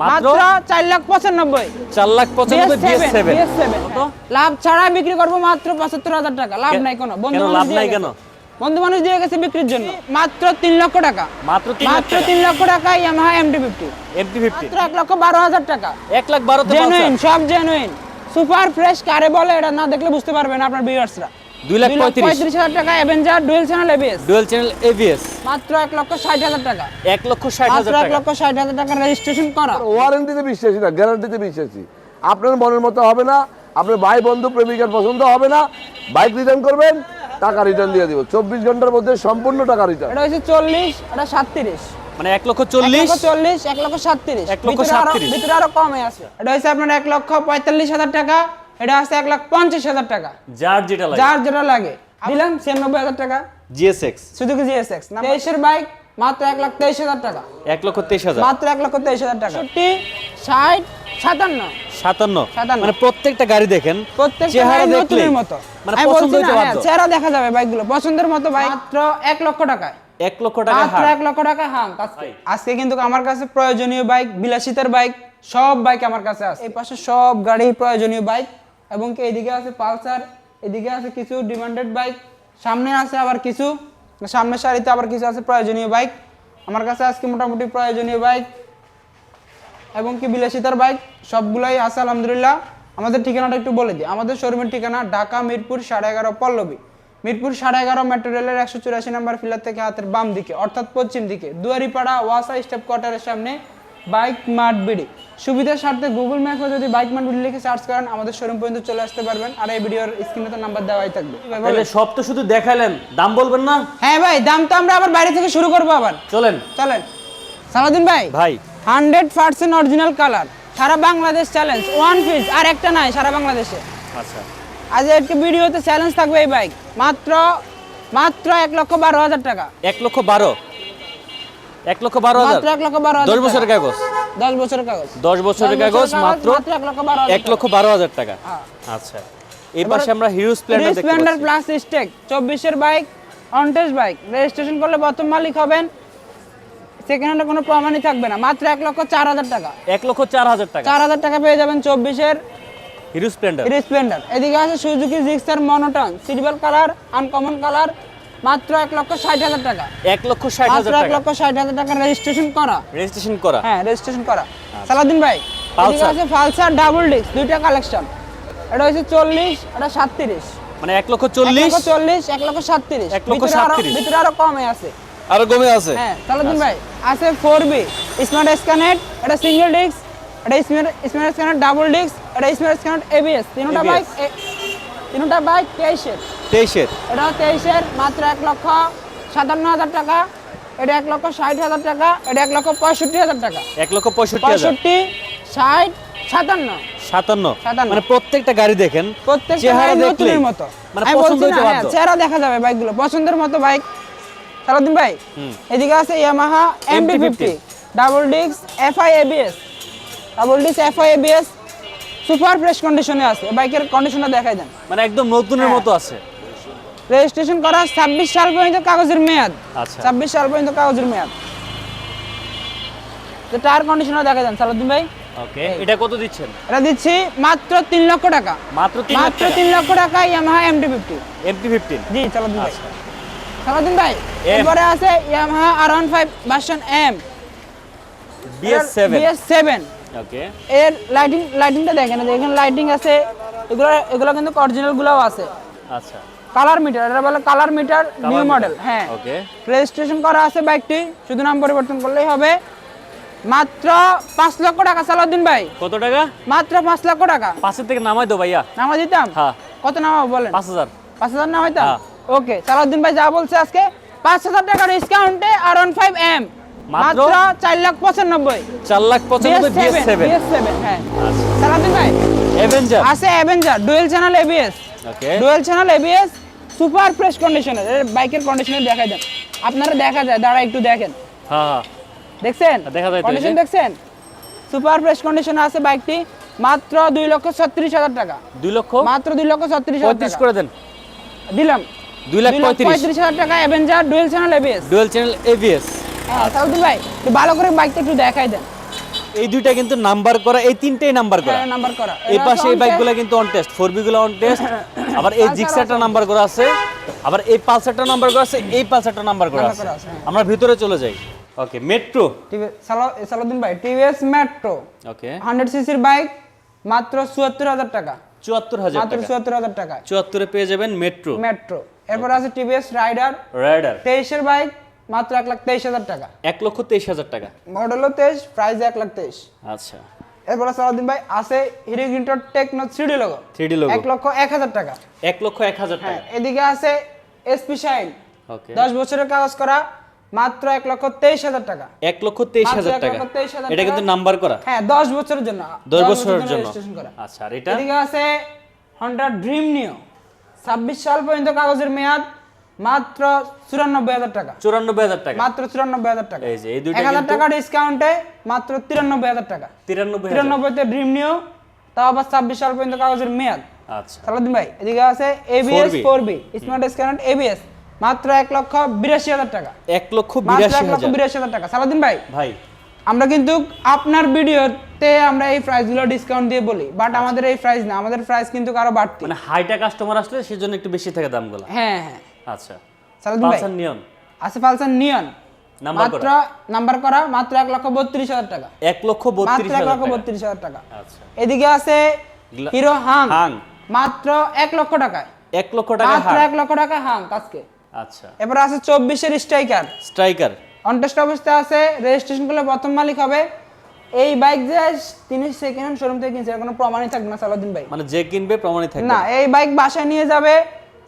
মাত্র মাত্র চার লাখ পঁচানব্বই। চার লাখ পঁচানব্বই বিএস সেভেন কত? লাভ ছাড়া বিক্রি করব মাত্র পঁচাত্তর হাজার টাকা। লাভ নাই কোনো। বন্ধু লাভ নাই কেন? বন্ধু মানুষ দিয়ে গেছে বিক্রির জন্য। মাত্র তিন লক্ষ টাকা। মাত্র তিন লাখ মাত্র টাকা। তিন লক্ষ টাকা Yamaha MT fifty MT fifty মাত্র এক লক্ষ বারো হাজার টাকা। এক লাখ বারোতে জেনুইন সব জেনুইন সুপার ফ্রেশ কারে বলে এটা না দেখলে বুঝতে পারবেন আপনার ভিউয়ার্সরা দুই লাখ পঁয়ত্রিশ। পঁয়ত্রিশ হাজার টাকা Avenger dual channel ABS dual channel ABS মাত্র এক লক্ষ ষাট হাজার টাকা। এক লক্ষ ষাট হাজার এক লক্ষ ষাট হাজার টাকা রেজিস্ট্রেশন করা। ওয়ারেন্টিতে বিশ্বাসী না গ্যারান্টিতে বিশ্বাসী। আপনার মনের মতো হবে না আপনার ভাই বন্ধু প্রেমিকার পছন্দ হবে না বাইক রিটার্ন করবেন টাকা রিটার্ন দিয়ে দিব। চব্বিশ ঘণ্টার মধ্যে সম্পূর্ণ টাকা রিটার্ন এটা হচ্ছে চল্লিশ এটা সাতত্রিশ। মানে এক লক্ষ চল্লিশ? চল্লিশ এক লক্ষ সাতত্রিশ। এক লক্ষ 37 ভিতরে আরও কমে আছে। এটা হচ্ছে আপনার এক লক্ষ পঁয়তাল্লিশ হাজার টাকা। এটা আছে এক লাখ পঞ্চাশ হাজার টাকা। যার যেটা লাগে। যার যেটা লাগে। দিলাম ছিয়ানব্বই হাজার টাকা। জিএসএক্স শুধু কি জিএসএক্স তেইশের বাইক মাত্র এক লাখ তেইশ হাজার টাকা। এক লক্ষ তেইশ হাজার। মাত্র এক লক্ষ তেইশ হাজার টাকা। ষাটটি ষাট সাতান্ন। সাতান্ন। মানে প্রত্যেকটা গাড়ি দেখেন প্রত্যেকটা চেহারা নতুনের মতো। মানে পছন্দ না, বাধ্য। হ্যাঁ, চেহারা দেখা যাবে বাইকগুলো। পছন্দের মতো বাইক। মাত্র এক লক্ষ টাকায়। এক লক্ষ টাকা মাত্র এক লক্ষ টাকা হাং। আজকে কিন্তু আমার কাছে প্রয়োজনীয় বাইক বিলাসিতার বাইক সব বাইক আমার কাছে আছে। এই পাশে সব গাড়ি প্রয়োজনীয় বাইক এবং কি এদিকে আছে পালসার, এদিকে আছে কিছু ডিমান্ডেড বাইক সামনে আছে আবার কিছু, সামনের সারিতে আবার কিছু আছে প্রয়োজনীয় বাইক আমার কাছে আজকে মোটামুটি প্রয়োজনীয় বাইক এবং কি বিলাসিতার বাইক সবগুলাই আছে আলহামদুলিল্লাহ। আমাদের ঠিকানাটা একটু বলে দিই। আমাদের শোরুমের ঠিকানা ঢাকা, মিরপুর, সাড়ে এগারো পল্লবী। মিরপুর সাড়ে এগারো মেট্রো রেলের একশো চুরাশি নাম্বার ফিলার থেকে হাতের বাম দিকে অর্থাৎ পশ্চিম দিকে দুয়ারিপাড়া, ওয়াসা, স্টেপ কোয়ার্টারের সামনে বাইক মার্ট বিডি। সুবিধার স্বার্থে গুগল ম্যাপে যদি বাইক মার্ট বিডি লিখে সার্চ করেন আমাদের শোরুম পর্যন্ত চলে আসতে পারবেন। আর এই ভিডিওর স্ক্রিনে তো নাম্বার দেওয়াই থাকবে। তাহলে সব তো শুধু দেখালেন দাম বলবেন না? হ্যাঁ ভাই দাম তো আমরা আবার বাইরে থেকে শুরু করব আবার। চলেন। চলেন। সালাদিন ভাই ভাই। হান্ড্রেড পার্সেন্ট অরিজিনাল কালার সারা বাংলাদেশ চ্যালেঞ্জ ওয়ান পিস আর একটা নাই সারা বাংলাদেশে। আচ্ছা। আজ একটা ভিডিওতে চ্যালেঞ্জ থাকবে এই বাইক মাত্র মাত্র এক লক্ষ বারো হাজার টাকা। এক লক্ষ বারো? এক লক্ষ বারো হাজার। এক লক্ষ বারো দশ বছরের কাগজ। দশ বছরের কাগজ। দশ বছরের কাগজ মাত্র এক লক্ষ বারো হাজার টাকা। আচ্ছা। এই পাশে আমরা হিরো স্প্লেন্ডার স্প্লেন্ডার প্লাস স্টেক চব্বিশের bike on test bike registration করলে প্রথম মালিক হবেন। সেকেন্ড হ্যান্ডে কোনো প্রমাণই থাকবে না। মাত্র এক লক্ষ চার হাজার টাকা। এক লক্ষ চার হাজার টাকা। চার হাজার টাকা পেয়ে যাবেন চব্বিশের হিরো স্প্লেন্ডার স্প্লেন্ডার এদিকে আছে Suzuki Gixxer monotone silver colour uncommon colour মাত্র এক লক্ষ ষাট হাজার টাকা। এক লক্ষ ষাট হাজার এক লক্ষ ষাট হাজার টাকা রেজিস্ট্রেশন করা। রেজিস্ট্রেশন করা। হ্যাঁ রেজিস্ট্রেশন করা। সালাদিন ভাই আছে পালসার ডাবল ডিস্ক দুইটা কালেকশন এটা হচ্ছে চল্লিশ এটা সাতত্রিশ। মানে এক লক্ষ চল্লিশ? লক্ষ চল্লিশ এক লক্ষ সাতত্রিশ। এক লক্ষ 37 ভিতরে আরও কমে আছে। আরও কমে আছে? হ্যাঁ সালাদিন ভাই আছে ফোর বি স্মার্ট স্ক্যানেট এটা সিঙ্গেল ডিস্ক এটা স্মার্ট স্মার্ট স্ক্যানেট ডাবল ডিস্ক এটা স্মার্ট স্ক্যানেট এবিএস তিনটা বাইক তিনটা বাইক তেইশের তেইশের। এটা তেইশের মাত্র এক লক্ষ সাতান্ন হাজার টাকা। এটা এক লক্ষ ষাট হাজার টাকা এটা এক লক্ষ পঁয়ষট্টি হাজার টাকা। এক লক্ষ পঁয়ষট্টি পঁয়ষট্টি ষাট সাতান্ন। সাতান্ন। মানে প্রত্যেকটা গাড়ি দেখেন প্রত্যেকটা চেহারা গাড়ি নতুনের মতো। মানে পছন্দ হইতে হ্যাঁ, বাধ্য। চেহারা দেখা যাবে বাইকগুলো। পছন্দের মতো বাইক। সারাদিন ভাই এদিকে আছে Yamaha fifty double disc FI ABS. Double disc FI ABS super fresh কন্ডিশনে আছে। বাইকের কন্ডিশনটা দেখাই দেন। মানে একদম নতুনের হ্যাঁ। মতো আছে। রেজিস্ট্রেশন করা ছাব্বিশ সাল পর্যন্ত কাগজের মেয়াদ। আচ্ছা। ছাব্বিশ সাল পর্যন্ত কাগজের মেয়াদ। তো টায়ার কন্ডিশনার দেখা যান সালাউদ্দিন ভাই। ওকে এটা কত দিচ্ছেন? এটা দিচ্ছি মাত্র লক্ষ টাকা। মাত্র মাত্র লক্ষ টাকা ইয়ামাহা এমটি এমটি জি সালাউদ্দিন ভাই। আচ্ছা। সালাউদ্দিন ভাই এরপরে আছে Yamaha R one five version M BS seven BS seven okay. এর লাইটিং লাইটিংটা দেখেন এখানে লাইটিং আছে। এগুলো এগুলো কিন্তু অরিজিনাল গুলাও আছে। আচ্ছা। কালার মিটার এটা বলে কালার মিটার নিউ মডেল হ্যাঁ। ওকে। রেজিস্ট্রেশন করা আছে বাইকটি শুধু নাম পরিবর্তন করলেই হবে। মাত্র পাঁচ লক্ষ টাকা সালাউদ্দিন ভাই। কত টাকা? মাত্র পাঁচ লক্ষ টাকা। পাশের থেকে নামাই দো ভাইয়া। নামা দিতাম? হ্যাঁ। কত নামাবো বলেন? পাঁচ হাজার। পাঁচ হাজার নামাইতাম হ্যাঁ। ওকে সালাউদ্দিন ভাই যা বলছে আজকে পাঁচ হাজার টাকা ডিসকাউন্টে আর ওয়ান ফাইভ এম মাত্র? চার লাখ পঁচানব্বই। চার লাখ পঁচানব্বই হ্যাঁ। আচ্ছা। সালাউদ্দিন ভাই অ্যাভেঞ্জার আছে Avenger dual channel ABS okay dual channel ABS super fresh কন্ডিশনের বাইকের কন্ডিশনে দেখাই দেন। আপনারা দেখা যায় দাঁড়া একটু দেখেন। হ্যাঁ হ্যাঁ। দেখছেন? দেখা যায় কন্ডিশন দেখছেন? সুপার ফ্রেশ কন্ডিশনে আছে বাইকটি মাত্র দুই লক্ষ ছত্রিশ হাজার টাকা। দুই লক্ষ? মাত্র দুই লক্ষ ছত্রিশ হাজার করে দেন। দিলাম। দুই লাখ পঁয়ত্রিশ। হাজার টাকা Avenger dual channel ABS dual channel ABS হ্যাঁ সাউদি ভাই ভালো করে বাইকটা একটু দেখাই দেন। এই দুইটা কিন্তু নাম্বার করা এই তিনটেই নাম্বার করা। হ্যাঁ নাম্বার করা। এই পাশে এই বাইকগুলো কিন্তু অন টেস্ট ফোর বিগুলো অন টেস্ট আবার এই জিক্সারটা নাম্বার করা আছে। আবার এই পালসারটা নাম্বার করা আছে এই পালসারটা নাম্বার করা আছে। আমরা ভিতরে চলে যাই। ওকে মেট্রো সালাউদ্দিন ভাই টিভিএস মেট্রো ওকে হান্ড্রেড সিসির বাইক মাত্র চুয়াত্তর হাজার টাকা। চুয়াত্তর হাজার মাত্র টাকা। চুয়াত্তর হাজার টাকা। চুয়াত্তরে পেয়ে যাবেন মেট্রো মেট্রো এরপর আছে টিভিএস রাইডার রাইডার তেইশের বাইক মাত্র এক লাখ তেইশ হাজার টাকা। এক লক্ষ তেইশ হাজার টাকা। মডেলও তেইশ প্রাইস এক লাখ তেইশ। আচ্ছা। এরপর সালাউদ্দিন ভাই আছে Hero গ্রিন্টর techno three D logo three D logo এক লক্ষ এক হাজার টাকা। এক লক্ষ এক হাজার হ্যাঁ টাকা এদিকে আছে এসপি শাইন ওকে দশ বছরের কাগজ করা মাত্র এক লক্ষ তেইশ হাজার টাকা। এক লক্ষ তেইশ হাজার টাকা। এটা কিন্তু। নাম্বার করা। হ্যাঁ দশ বছরের জন্য। দশ বছরের জন্য আচ্ছা আর এটা? এদিকে আছে হন্ডা ড্রিম নিও ছাব্বিশ সাল পর্যন্ত কাগজের মেয়াদ। মাত্র চুরানব্বই হাজার টাকা। চুরানব্বই হাজার টাকা। মাত্র চুরানব্বই হাজার টাকা। এই যে এই দুইটা এক হাজার টাকা ডিসকাউন্টে মাত্র তিরানব্বই হাজার টাকা। তিরানব্বই তিরানব্বইতে ড্রিম নিও তাও আবার ছাব্বিশ সাল পর্যন্ত কাগজের মেয়াদ। আচ্ছা। সালাদিন ভাই এদিকে আছে ABS four B smart ABS মাত্র এক লক্ষ বিরাশি হাজার টাকা। এক লক্ষ বিরাশি এক লক্ষ বিরাশি হাজার টাকা। সালাদিন ভাই ভাই। আমরা কিন্তু আপনার ভিডিওতে আমরা এই প্রাইসগুলো ডিসকাউন্ট দিয়ে বলি বাট আমাদের এই প্রাইস না আমাদের প্রাইস কিন্তু আরও বাড়তি। মানে হাইটা কাস্টমার আসলে সেজন্য একটু বেশি থাকে দামগুলো। হ্যাঁ হ্যাঁ। আচ্ছা। সালাদিন ভাই পালসার নিয়ন আছে পালসার নিয়ন মাত্র নাম্বার করা মাত্র এক লক্ষ বত্রিশ হাজার টাকা। এক লক্ষ বত্রিশ এক লক্ষ বত্রিশ হাজার টাকা। আচ্ছা। এদিকে আছে হিরো হাং। হাং। মাত্র এক লক্ষ টাকায়। এক লক্ষ টাকা মাত্র এক লক্ষ টাকা হাং আজকে আচ্ছা। এবার আছে চব্বিশের স্ট্রাইকার। স্ট্রাইকার। অনটেস্ট অবস্থায় আছে রেজিস্ট্রেশন করলে প্রথম মালিক হবে। এই বাইক যে তিনি সেকেন্ড হ্যান্ড শোরুম থেকে কিনছে কোনো প্রমাণই থাকবে না সালাউদ্দিন ভাই। মানে যে কিনবে প্রমাণিত থাকবে। না এই বাইক বাসায় নিয়ে যাবে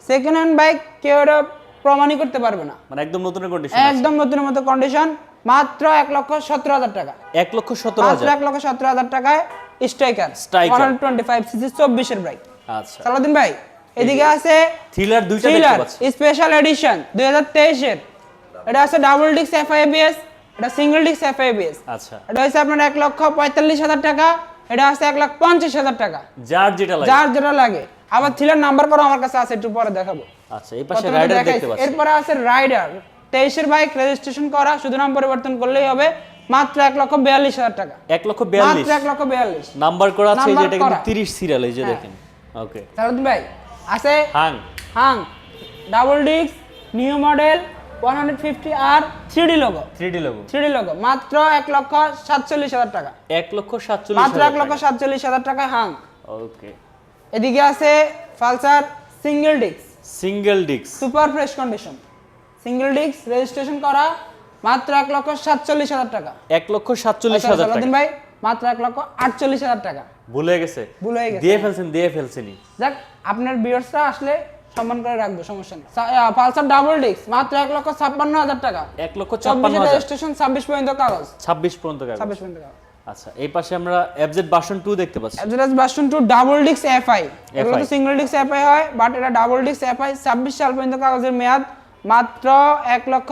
সেকেন্ড হ্যান্ড বাইক কেউ এটা প্রমাণই করতে পারবে না। মানে একদম নতুন কন্ডিশন একদম নতুনের মতো কন্ডিশন মাত্র এক লক্ষ সতেরো হাজার টাকা। এক লক্ষ সতেরো হাজার। এক লক্ষ সতেরো হাজার টাকায় Striker. One twenty five CC চব্বিশের বাইক আচ্ছা। সালাউদ্দিন ভাই এদিকে আছে থ্রিলার দুইটা থ্রিলার স্পেশাল এডিশন দুই হাজার তেইশের। এটা আছে ডাবল ডিস্ক এফআইবিএস এটা সিঙ্গেল ডিস্ক এফআইবিএস আচ্ছা। এটা হচ্ছে আপনার এক লক্ষ পঁয়তাল্লিশ হাজার টাকা এটা আছে এক লাখ পঞ্চাশ হাজার টাকা। যার যেটা লাগে। যার যেটা লাগে। আবার থ্রিলার নাম্বার করা আমার কাছে আছে একটু পরে দেখাবো। আচ্ছা এই পাশে রাইডার দেখতে পাচ্ছি। এরপরে আছে রাইডার তেইশের বাইক রেজিস্ট্রেশন করা শুধু নাম পরিবর্তন করলেই হবে। মাত্র এক লক্ষ বিয়াল্লিশ হাজার টাকা। এক লক্ষ বিয়াল্লিশ। মাত্র এক লক্ষ বিয়াল্লিশ। নাম্বার করা আছে যে এটা কিন্তু করা। তিরিশ সিরিয়াল এই যে হ্যাঁ। দেখেন। ওকে সারদিন ভাই আছে হাং। Hang. Double disc new model one hundred fifty R three logo three D logo three logo মাত্র এক লক্ষ সাতচল্লিশ হাজার টাকা। এক লক্ষ সাতচল্লিশ মাত্র এক লক্ষ সাতচল্লিশ হাজার টাকা হাং। ওকে এদিকে আছে পালসার সিঙ্গেল ডিস্ক। সিঙ্গেল ডিক্স super fresh condition. Single disc registration করা মাত্র এক লক্ষ সাতচল্লিশ হাজার টাকা। এক লক্ষ সাতচল্লিশ আচ্ছা, হাজার টাকা। ভাই মাত্র এক লক্ষ আটচল্লিশ হাজার টাকা। ভুলে গেছে। ভুলে গেছে। দিয়ে ফেলছেন দিয়ে ফেলছেনই। যাক আপনার বিয়ার্সরা আসলে সম্মান করে রাখব সমস্যা নেই। পালসার ডাবল ডিস্ক মাত্র এক লক্ষ ছাপ্পান্ন হাজার টাকা। এক লক্ষ ছাপ্পান্ন হাজার। রেজিস্ট্রেশন ছাব্বিশ পর্যন্ত কাগজ। ছাব্বিশ পর্যন্ত কাগজ। ছাব্বিশ পর্যন্ত কাগজ। আচ্ছা এই পাশে আমরা এফজেড বাসন টু দেখতে পাচ্ছি। Address version two double disc FI এগুলো তো সিঙ্গেল ডিস্ক এফআই হয় বাট এটা ডাবল ডিস্ক এফআই ছাব্বিশ সাল পর্যন্ত কাগজের মেয়াদ মাত্র এক লক্ষ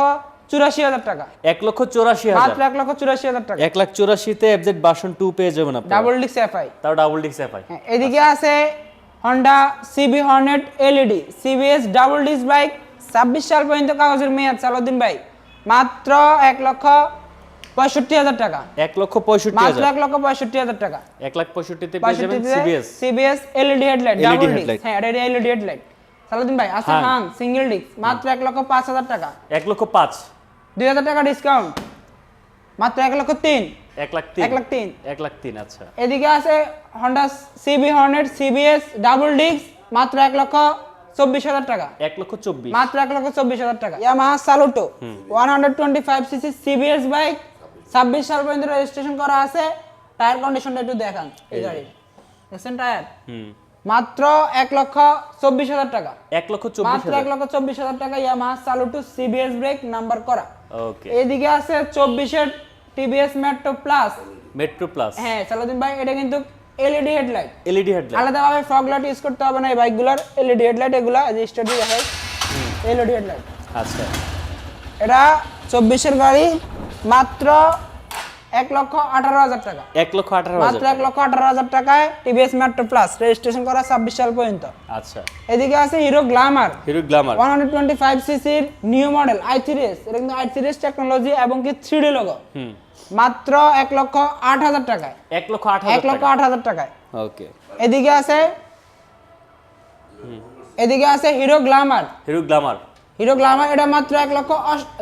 চুরাশি হাজার টাকা। এক লক্ষ চৌরাশি হাজার। মাত্র এক লক্ষ চুরাশি হাজার টাকা। এক লাখ চৌরাশিতে এফজেড বাসন টু পেয়ে যাবেন আপনি ডাবল ডিস্ক এফআই তাও ডাবল ডিক্স এফআই এদিকে আছে Honda CB Hornet LED CBS double disc bike ছাব্বিশ সাল পর্যন্ত কাগজের মেয়াদ সালাউদ্দিন ভাই মাত্র এক লক্ষ পঁয়ষট্টি হাজার টাকা। এক লক্ষ পঁয়ষট্টি হাজার। এক লক্ষ পঁয়ষট্টি হাজার টাকা। এক লাখ পঁয়ষট্টিতে পেয়ে যাবেন CBS CBS LED headlight headlight। Disc হ্যাঁ এটা এলইডি হেডলাইট সালাউদ্দিন ভাই আছে হ্যাঁ। সিঙ্গেল ডিস্ক মাত্র এক লক্ষ পাঁচ হাজার টাকা। এক লক্ষ পাঁচ। দুই হাজার টাকা ডিসকাউন্ট মাত্র এক লক্ষ তিন। এক লাখ তিন। এক লাখ তিন। এক লাখ তিন আচ্ছা। এদিকে আছে Honda CB Hornet CBS double disc মাত্র এক লক্ষ চব্বিশ হাজার টাকা। এক লক্ষ চব্বিশ। মাত্র এক লক্ষ চব্বিশ হাজার টাকা। Yamaha Saluto one hundred twenty five CC CBS bike ছাব্বিশ সাল পর্যন্ত রেজিস্ট্রেশন করা আছে টায়ার কন্ডিশনটা একটু দেখান এই গাড়ির। দেখছেন টায়ার মাত্র এক লক্ষ চব্বিশ হাজার টাকা। এক লক্ষ মাত্র এক লক্ষ চব্বিশ হাজার টাকা Yamaha Saluto CBS brake number করা। এদিকে আছে চব্বিশের TVS Metro plus Metro plus হ্যাঁ সালাদিন ভাই এটা কিন্তু এলইডি হেডলাইট এলইডি হেডলাইট আলাদাভাবে ফগ লাইট ইউজ করতে হবে না এই বাইকগুলোর এলইডি হেডলাইট এগুলা যে স্টাডি দেখাই এলইডি হেডলাইট আচ্ছা। এটা চব্বিশের গাড়ি মাত্র এক লক্ষ আঠারো হাজার টাকা। এক লক্ষ আঠারো মাত্র এক লক্ষ আঠারো হাজার টাকায় টিভিএস মেট্রো প্লাস রেজিস্ট্রেশন করা ছাব্বিশ সাল পর্যন্ত। আচ্ছা। এদিকে আছে Hero Glamour Hero Glamour one hundred twenty five সিসির নিউ মডেল আই এস এটা কিন্তু আই এস টেকনোলজি এবং কি থ্রি ডি লোগো মাত্র এক লক্ষ আট হাজার টাকায়। এক লক্ষ আট এক লক্ষ আট হাজার টাকায়। ওকে। এদিকে আছে এদিকে আছে Hero Glamour Hero Glamour Hero Glamour এটা মাত্র এক লক্ষ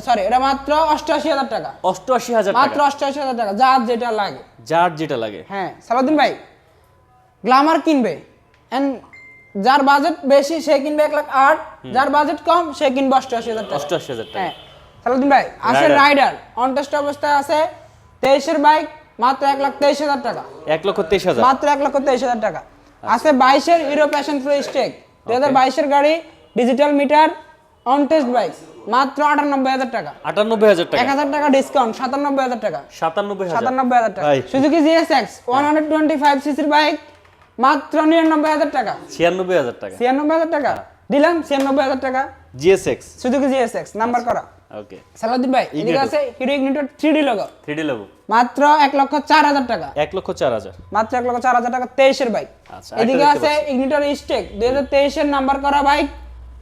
সরি এটা মাত্র অষ্টআশি হাজার টাকা। অষ্টআশি হাজার মাত্র অষ্টআশি হাজার টাকা যার যেটা লাগে। যার যেটা লাগে। হ্যাঁ সালাউদ্দিন ভাই গ্লামার কিনবে। যার বাজেট বেশি সে কিনবে এক লাখ আট। যার বাজেট কম সে কিনবে অষ্টআশি হাজার টাকা। অষ্টআশি হাজার টাকা। হ্যাঁ সালাউদ্দিন ভাই আছে রাইডার অনটেস্ট অবস্থায় আছে তেইশের বাইক মাত্র এক লাখ তেইশ হাজার টাকা। এক লক্ষ তেইশ হাজার। মাত্র এক লক্ষ তেইশ হাজার টাকা। আছে বাইশের হিরো প্যাশন প্রো স্টেক দুই হাজার বাইশের গাড়ি digital meter on test bike মাত্র আটানব্বই হাজার টাকা। আটানব্বই হাজার এক টাকা হাজার টাকা ডিসকাউন্ট সাতানব্বই হাজার টাকা। সাতানব্বই সাতানব্বই হাজার টাকা। Suzuki GSX one hundred twenty five সিসির বাইক মাত্র নিরানব্বই হাজার টাকা। ছিয়ানব্বই হাজার টাকা। ছিয়ানব্বই হাজার টাকা। দিলাম ছিয়ানব্বই হাজার টাকা। জিএসএক্স সুজুকি জিএসএক্স নাম্বার করা। ওকে সালাউদ্দিন ভাই এদিকে আছে Hero Ignitor three D logo three D মাত্র এক লক্ষ চার হাজার টাকা। এক লক্ষ চার হাজার। মাত্র এক লক্ষ চার হাজার টাকা তেইশের বাইক আচ্ছা, এদিকে আছে ইগনিটর স্টেক দুই হাজার তেইশের নাম্বার করা বাইক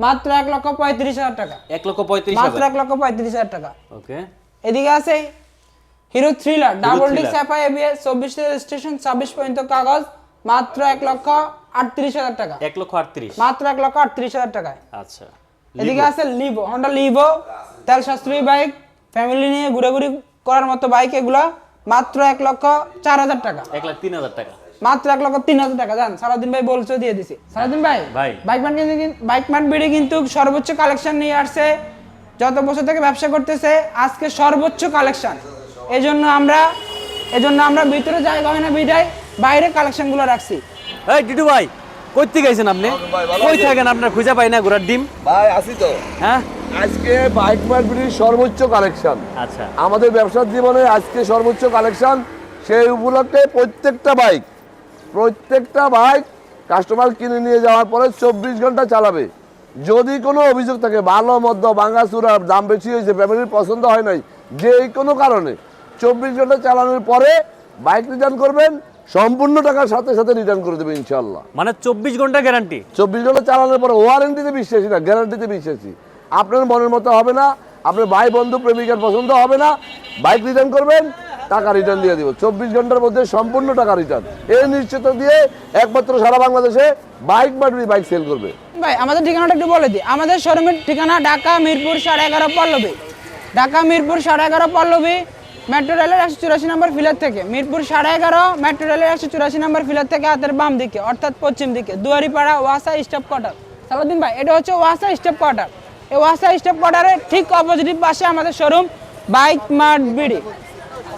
মাত্র এক লক্ষ পঁয়ত্রিশ হাজার টাকা। এক লক্ষ পঁয়ত্রিশ মাত্র এক লক্ষ পঁয়ত্রিশ হাজার টাকা। ওকে। এদিকে আছে Hero Thriller double D FI ABS চব্বিশ স্টেশন ছাব্বিশ পর্যন্ত কাগজ মাত্র এক লক্ষ আটত্রিশ হাজার টাকা। এক লক্ষ আটত্রিশ। মাত্র এক লক্ষ আটত্রিশ হাজার টাকায়। আচ্ছা। এদিকে আছে লিভো হন্ডা লিভো তেল সাশ্রয়ী বাইক ফ্যামিলি নিয়ে ঘুরে করার মতো বাইক এগুলা মাত্র এক লক্ষ চার হাজার টাকা। এক লাখ তিন হাজার টাকা। মাত্র এক লক্ষ তিন হাজার টাকা জান। সারাদিন ভাই বলছো দিয়ে দিছি। সারাদিন ভাই ভাই। বাইক ম্যান কিন্তু বাইক ম্যান বিডি কিন্তু সর্বোচ্চ কালেকশন নিয়ে আসছে। যত বছর থেকে ব্যবসা করতেছে আজকে সর্বোচ্চ কালেকশন এই জন্য আমরা এই জন্য আমরা ভিতরে জায়গা হয় না বিদায় বাইরে কালেকশনগুলো রাখছি। এই টিটু ভাই কই গেছেন আপনি? কই থাকেন আপনার? খুঁজে পাই না ঘোড়ার ডিম। ভাই আসি তো। হ্যাঁ? আজকে বাইক মার্কেটের সর্বোচ্চ কালেকশন আচ্ছা। আমাদের ব্যবসার জীবনে আজকে সর্বোচ্চ কালেকশন সেই উপলক্ষে প্রত্যেকটা বাইক প্রত্যেকটা বাইক কাস্টমার কিনে নিয়ে যাওয়ার পরে চব্বিশ ঘণ্টা চালাবে। যদি কোনো অভিযোগ থাকে ভালো মধ্য বাঙ্গাচুরার দাম বেশি হয়েছে ফ্যামিলির পছন্দ হয় নাই যে কোনো কারণে চব্বিশ ঘণ্টা চালানোর পরে বাইক রিটার্ন করবেন সম্পূর্ণ টাকার সাথে সাথে রিটার্ন করে দেবে ইনশাল্লাহ মানে চব্বিশ ঘণ্টা গ্যারান্টি চব্বিশ ঘণ্টা চালানোর পরে ওয়ারেন্টিতে বিশ্বাসী না গ্যারান্টিতে বিশ্বাসী। আপনার মনের মতো হবে না আপনার ভাই বন্ধু প্রেমিকার পছন্দ হবে না বাইক রিটার্ন করবেন টাকা রিটার্ন দিয়ে দিব। চব্বিশ ঘণ্টার মধ্যে সম্পূর্ণ টাকা রিটার্ন এই নিশ্চিত দিয়ে একমাত্র সারা বাংলাদেশে বাইক বাটরি বাইক সেল করবে। ভাই, আমাদের ঠিকানাটা একটু বলে দিই। আমাদের শোরুমের ঠিকানা ঢাকা, মিরপুর, সাড়ে এগারো পল্লবী। ঢাকা, মিরপুর, সাড়ে এগারো পল্লবী, মেট্রো রেলের একশো চুরাশি নম্বর ফিলার থেকে। মিরপুর, সাড়ে এগারো, মেট্রো রেলের একশো চুরাশি নম্বর ফিলার থেকে হাতের বাম দিকে, অর্থাৎ পশ্চিম দিকে, দুয়ারিপাড়া ওয়াসা স্টপ কোয়ার্টার সালাউদ্দিন ভাই, এটা হচ্ছে ওয়াসা স্টপ কোয়ার্টার এই ওয়াসা স্টপ কোয়ার্টারের ঠিক অপোজিট পাশে আমাদের শোরুম, বাইক মার্ট বিডি।